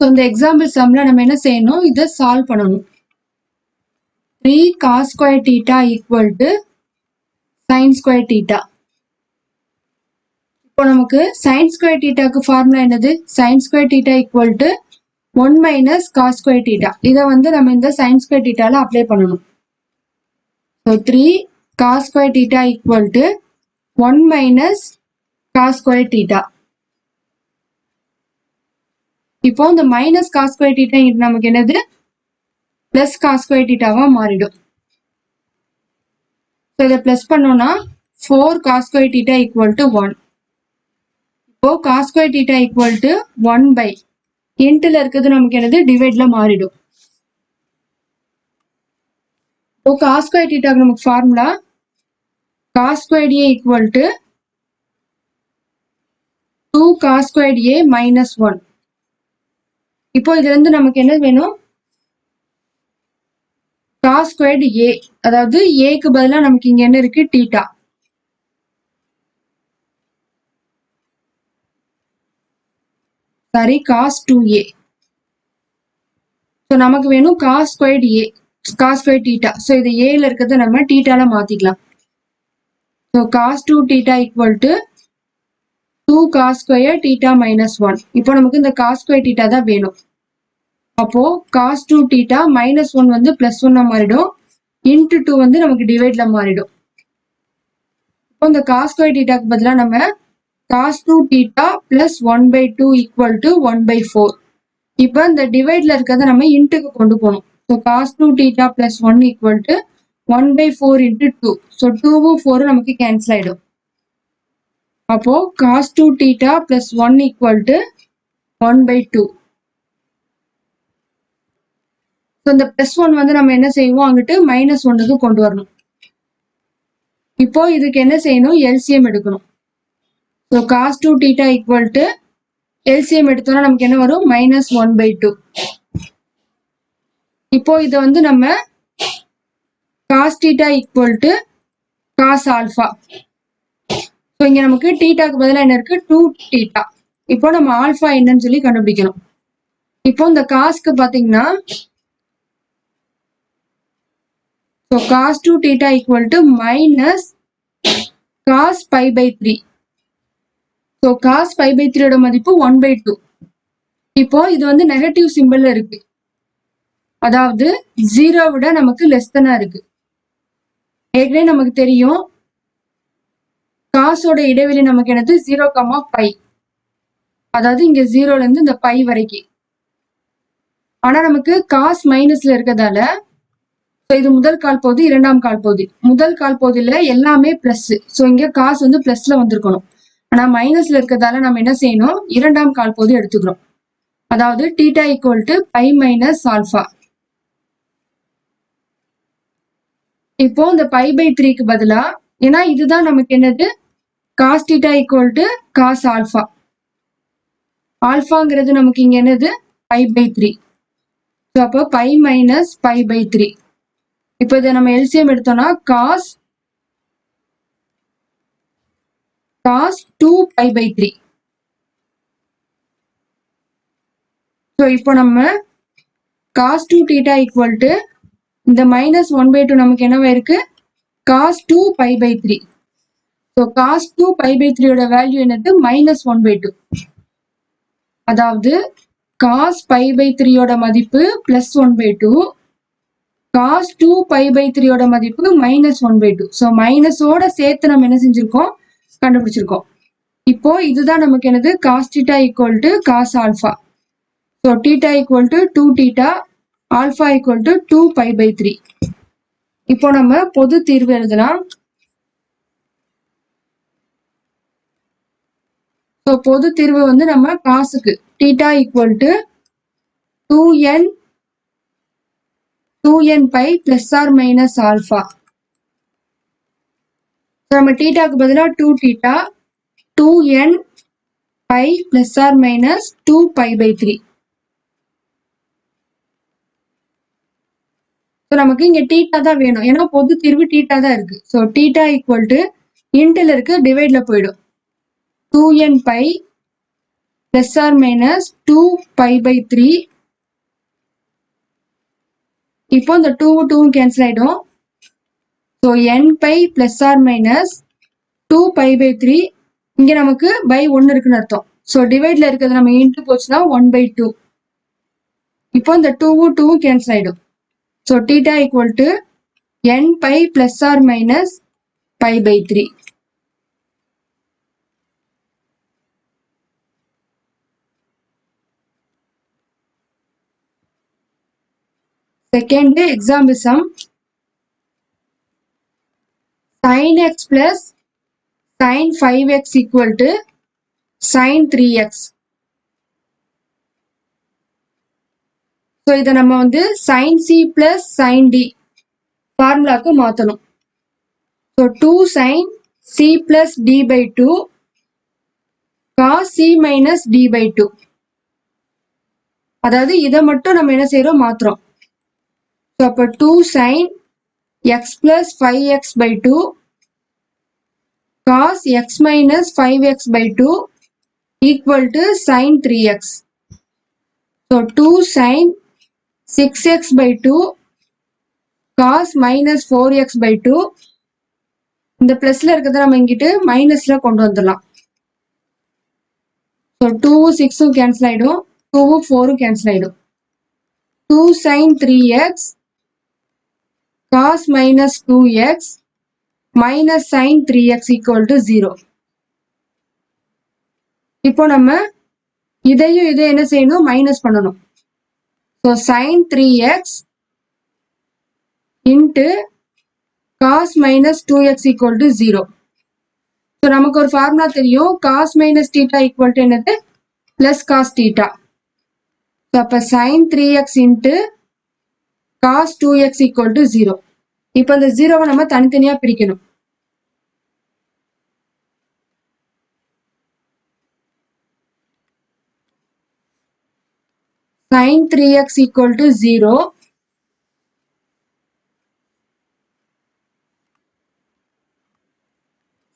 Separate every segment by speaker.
Speaker 1: So இந்த example சம்ல நம்ம என்ன செய்யணும்? இதை சால்வ் பண்ணணும். Three cos square theta equal to sine square theta இப்போ நமக்கு சைன் ஸ்கொயர் டீட்டாக்கு ஃபார்முலா என்னது? Sine square theta equal to one minus cos square theta இதை வந்து நம்ம இந்த சைன் ஸ்கொயர் டீட்டால அப்ளை பண்ணணும். So three cos square theta equal to one minus cos square theta இப்போ இந்த மைனஸ் காஸ் ஸ்கொயர் டீட்டா நமக்கு என்னது? பிளஸ் காஸ் ஸ்கொயர் டீட்டாவா மாறிடும். ஸோ இதை பிளஸ் பண்ணோம்னா four cos square theta equal to one இப்போ cos square theta equal to one by இன்ட்டில் இருக்கிறது நமக்கு என்னது? டிவைட்ல மாறிடும். இப்போ காஸ் ஸ்கொயர் டீட்டாக்கு நமக்கு formula cos square A equal to two cos square A minus one இப்போ இதுல இருந்து நமக்கு என்ன வேணும்? காஸ் ஸ்கொயர்டு ஏ அதாவது ஏக்கு பதிலாக நமக்கு இங்க என்ன இருக்கு? Theta sorry cos two A so நமக்கு வேணும் cos squared A cos square theta so இது ஏல இருக்கிறத நம்ம டீட்டால மாத்திக்கலாம். So cos two theta equal to two cos square theta minus one இப்போ நமக்கு இந்த காஸ் ஸ்கொயர் டீட்டா தான் வேணும். அப்போ cos two theta minus one வந்து பிளஸ் ஒன்னா மாறிடும். இன்ட்டு டூ வந்து நமக்கு டிவைட்ல மாறிடும். இப்போ இந்த காஸ் ஸ்கொயர் டீட்டாக்கு பதிலாக நம்ம cos two theta plus one by two equal to one by four இப்போ இந்த டிவைட்ல இருக்கிறத நம்ம இன்ட்டுக்கு கொண்டு போகணும். So cos two theta plus one equal to one by four into two so டூவும் ஃபோரும் நமக்கு கேன்சல் ஆயிடும். அப்போ cos two theta plus one equal to one by two so இந்த பிளஸ் ஒன் வந்து நம்ம என்ன செய்வோம்? அங்கிட்டு மைனஸ் ஒன்னுக்கு கொண்டு வரணும். இப்போ இதுக்கு என்ன செய்யணும்? எல்சிஎம் எடுக்கணும். So cos two theta equal to LCM எடுத்தோம்னா நமக்கு என்ன வரும்? மைனஸ் ஒன் பை டூ இப்போ இதை வந்து நம்ம cos theta equal to cos alpha so இங்க நமக்கு டீட்டாக்கு பதிலாக என்ன இருக்கு? டூ டீட்டா இப்போ நம்ம ஆல்ஃபா என்னன்னு சொல்லி கண்டுபிடிக்கணும். இப்போ இந்த காஸ்க்கு பாத்தீங்கன்னா so cos two theta equal to minus cos pi by three so cos pi by த்ரீயோட மதிப்பு ஒன் பை டூ இப்போ இது வந்து நெகட்டிவ் சிம்பிள் இருக்கு. அதாவது ஜீரோ விட நமக்கு லெஸ் தானா இருக்கு. ஏற்கனவே நமக்கு தெரியும். காசோட இடைவெளி நமக்கு என்னது? ஜீரோ கமா பை அதாவது இங்க ஜீரோல இருந்து இந்த பை வரைக்கும். ஆனா நமக்கு காஸ் மைனஸ்ல இருக்கிறதால இது முதல் கால் பகுதி இரண்டாம் கால் பகுதி முதல் கால் பகுதியில எல்லாமே பிளஸ் ஸோ இங்க காசு வந்து பிளஸ்ல வந்திருக்கணும். ஆனா மைனஸ்ல இருக்கிறதால நம்ம என்ன செய்யணும்? இரண்டாம் கால் பகுதி எடுத்துக்கிறோம். அதாவது theta equal to pi minus alpha இப்போ இந்த பை பை த்ரீக்கு பதிலா ஏன்னா இதுதான் நமக்கு என்னது? Cos theta equal to cos alpha ஆல்ஃபாங்கிறது நமக்கு இங்க என்னது? பை பை த்ரீ ஸோ அப்போ pi minus pi by three இப்போ இதை நம்ம எல்சிஎம் எடுத்தோம்னா cos cos two pi by three so இப்போ நம்ம cos two theta equal to இந்த மைனஸ் ஒன் பை டூ நமக்கு என்னவா இருக்கு? Cos two pi by three so cos two pi by த்ரீயோட வேல்யூ என்னது? மைனஸ் ஒன் பை டூ அதாவது cos pi by த்ரீயோட மதிப்பு plus one by two cos two pi by த்ரீயோட மதிப்பு minus one by two so மைனஸோட சேர்த்து நம்ம என்ன செஞ்சிருக்கோம்? கண்டுபிடிச்சிருக்கோம். இப்போ இதுதான் நமக்கு என்னது? Cos theta equal to cos alpha so theta equal to two theta alpha equal to two pi by three இப்போ நம்ம பொது தீர்வு எழுதலாம். ஸோ பொது தீர்வு வந்து நம்ம காசுக்கு theta equal to two N two N pi plus or minus alpha நம்ம டீட்டாக்கு பதிலாக two theta two N pi plus or minus two pi by three so நமக்கு இங்கே டீட்டா தான் வேணும். ஏன்னா பொது தீர்வு டீட்டா தான் இருக்கு. ஸோ டீட்டா ஈக்குவல் டு இன்டில் இருக்கு டிவைட்ல போயிடும். Two N pi plus or minus two pi by three இப்போ இந்த டூவும் டூவும் கேன்சல் ஆகிடும் so N pi plus or minus two pi by three இங்கே நமக்கு பை ஒன்று இருக்குன்னு அர்த்தம். ஸோ டிவைடில் இருக்கிறது நம்ம இன்ட்டு போச்சுன்னா ஒன் பை டூ இப்போ இந்த டூவும் டூவும் கேன்சல் ஆகிடும் so theta equal to N pi plus or minus pi by three Second example sum sin x plus sin 5x equal to sin 3x. So இதை நம்ம வந்து sin c plus sin d ஃபார்முலாக்கு மாற்றணும் so two sin c plus d by 2 cos c minus d by 2 அதாவது இதை மட்டும் நம்ம என்ன செய்யறோம் மாத்துறோம் ஸோ அப்போ two sine X plus five X by two cos X minus five X by two equal to sine three X so two sine six X by two cos minus four X by two இந்த பிளஸ்ல இருக்கிறத நம்ம இங்கிட்டு மைனஸ்ல கொண்டு வந்துடலாம். So டூவும் சிக்ஸும் cancel ஆகிடும் டூவும் ஃபோரும் கேன்சல் ஆகிடும் two sine three X cos minus 2x minus sin 3x equal to 0. இப்போ நம்ம இதையும் இதை என்ன செய்யணும்? மைனஸ் பண்ணணும். So sine three X into cos minus two X equal to zero so நமக்கு ஒரு ஃபார்முலா தெரியும். Cos minus theta equal to என்னது? பிளஸ் காஸ் டீட்டா ஸோ அப்போ sine three X into cos two X equal to zero இப்போ இந்த ஜீரோவை நம்ம தனித்தனியா பிரிக்கணும். Sine three X equal to zero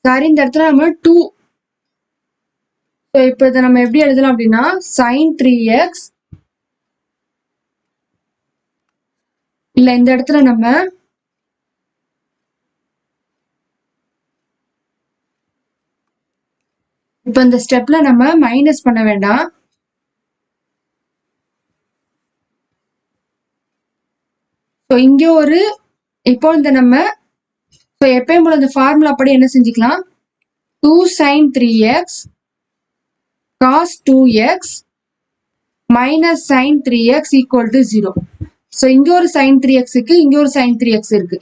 Speaker 1: sorry இந்த இடத்துல நம்ம டூ இப்போ இதை நம்ம எப்படி எழுதலாம் அப்படின்னா சைன் த்ரீ எக்ஸ் இல்ல இந்த இடத்துல நம்ம இப்ப இந்த ஸ்டெப்ல நம்ம மைனஸ் பண்ண வேண்டாம். ஸோ இங்க ஒரு இப்போ இந்த நம்ம ஸோ எப்பயும் போல இந்த ஃபார்முலா படி என்ன செஞ்சுக்கலாம்? Two sine three X cos two X minus sine three X equal to zero so இங்க ஒரு சைன் த்ரீ எக்ஸுக்கு இங்க ஒரு சைன் த்ரீ எக்ஸ் இருக்கு.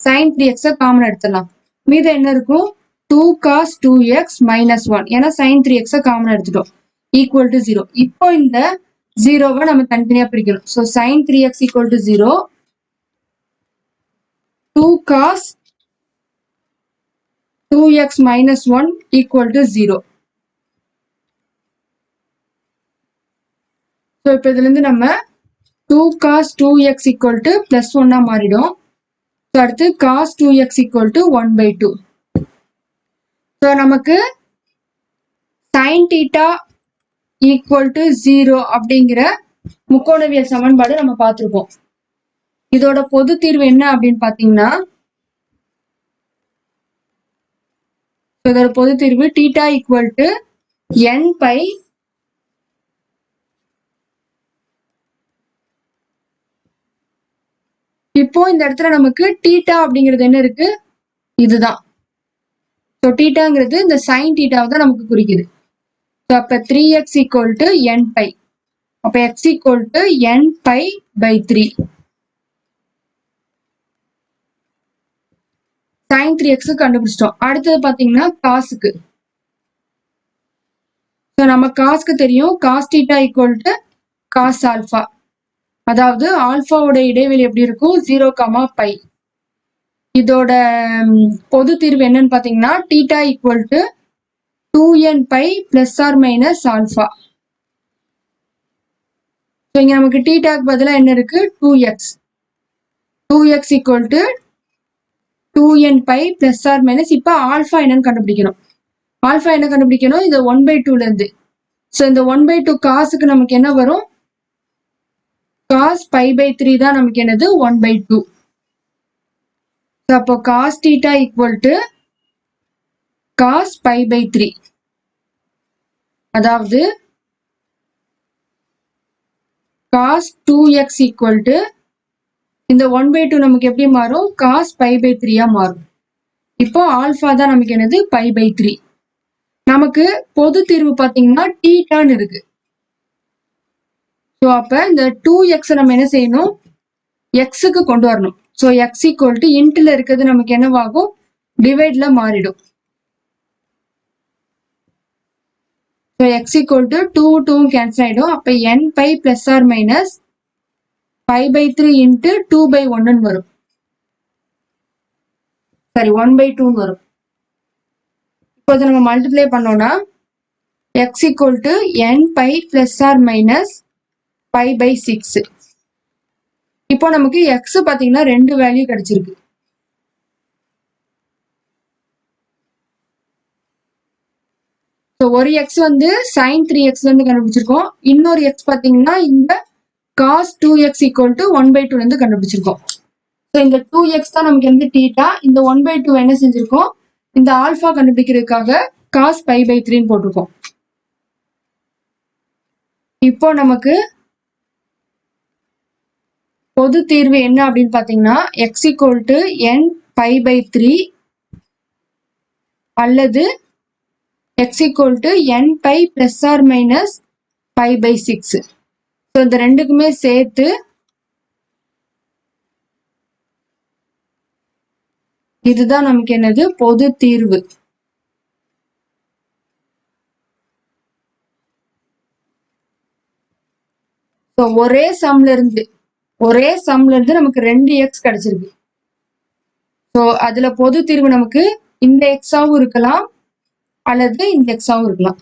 Speaker 1: சைன் த்ரீ எக்ஸை காமன் எடுத்துடலாம். மீதம் என்ன இருக்கும்? Two cos two X minus one ஏன்னா சைன் த்ரீ எக்ஸை காமன் எடுத்துட்டோம். ஈக்குவல் டு ஜீரோ இப்போ இந்த ஜீரோவை நம்ம தனித்தனியா பிரிக்கணும். So sine three X equal to zero two cos two X minus one equal to zero so இப்போ இதுல இருந்து நம்ம two cos two X equal to plus ஒன்னாக மாறிடும். ஸோ அடுத்து cos two X equal to one by two so நமக்கு sine theta equal to zero அப்படிங்கிற முக்கோணவியல் சமன்பாடு நம்ம பார்த்துருப்போம். இதோட பொது தீர்வு என்ன அப்படின்னு பார்த்தீங்கன்னா இதோட பொது தீர்வு theta equal to N pi இப்போ இந்த இடத்துல நமக்கு டீட்டா அப்படிங்கிறது என்ன இருக்கு? இதுதான். ஸோ டீட்டாங்கிறது இந்த சைன் டீட்டாவை தான் நமக்கு குறிக்குது. ஸோ அப்போ three X equal to N pi அப்போ X equal to N pi by three sine three X கண்டுபிடிச்சிட்டோம். அடுத்தது பார்த்தீங்கன்னா காசுக்கு ஸோ நம்ம காசுக்கு தெரியும். Cos theta equal to cos alpha அதாவது ஆல்ஃபாவோட இடைவெளி எப்படி இருக்கும் ஜீரோ காமா பை இதோட பொது தீர்வு என்னன்னு பார்த்தீங்கன்னா theta equal to two N pi plus or minus alpha so இங்கே நமக்கு டீட்டாக்கு பதிலாக என்ன இருக்கு? Two X two X equal to two N pi plus or minus இப்போ ஆல்ஃபா என்னன்னு கண்டுபிடிக்கணும். ஆல்ஃபா என்ன கண்டுபிடிக்கணும்? இது ஒன் பை டூல இருந்து. ஸோ இந்த ஒன் பை டூ காசுக்கு நமக்கு என்ன வரும்? காஸ் பை பை த்ரீ தான் நமக்கு என்னது? ஒன் பை டூ அப்போ cos theta equal to cos pi by three அதாவது cos two x equal to இந்த ஒன் பை டூ நமக்கு எப்படி மாறும்? காஸ் பை பை த்ரீயா மாறும். இப்போ ஆல்ஃபா தான் நமக்கு என்னது? பை பை த்ரீ நமக்கு பொது தீர்வு பார்த்தீங்கன்னா டீட்டான்னு இருக்கு. ஸோ அப்போ இந்த டூ எக்ஸை நம்ம என்ன செய்யணும்? எக்ஸுக்கு கொண்டு வரணும். ஸோ எக்ஸ் ஈக்குவல் டு இன்ட்டில் இருக்கிறது நமக்கு என்னவாகும்? டிவைடில் மாறிடும். So x equal to two two cancel ஆகிடும் அப்போ n pi plus or minus five by three into two by ஒன்னுன்னு வரும். சாரி ஒன் பை டூன்னு வரும். இப்போ நம்ம மல்டிப்ளை பண்ணோம்னா x equal to n pi plus or minus pi by six இப்போ நமக்கு எக்ஸ் பார்த்தீங்கன்னா ரெண்டு வேல்யூ கிடைச்சிருக்கு. ஸோ ஒரு எக்ஸ் வந்து சைன் த்ரீ எக்ஸ்ல இருந்து கண்டுபிடிச்சிருக்கோம். இன்னொரு எக்ஸ் பார்த்தீங்கன்னா இந்த cos two x equal to one by டூலேருந்து கண்டுபிடிச்சிருக்கோம். ஸோ இந்த டூ எக்ஸ் தான் நமக்கு வந்து டீட்டா இந்த ஒன் பை டூ என்ன செஞ்சிருக்கோம்? இந்த ஆல்ஃபா கண்டுபிடிக்கிறதுக்காக காஸ் பை பை த்ரீன்னு போட்டிருக்கோம். இப்போ நமக்கு பொது தீர்வு என்ன அப்படின்னு பார்த்தீங்கன்னா x equal to n pi by three அல்லது x equal to n pi plus or minus pi by six so இந்த ரெண்டுக்குமே சேர்த்து இதுதான் நமக்கு என்னது? பொது தீர்வு. ஒரே சம்ல இருந்து ஒரே சம்ல இருந்து நமக்கு ரெண்டு எக்ஸ் கிடைச்சிருக்கு. ஸோ அதுல பொது தீர்வு நமக்கு இந்த எக்ஸாவும் இருக்கலாம் அல்லது இந்த எக்ஸாவும் இருக்கலாம்.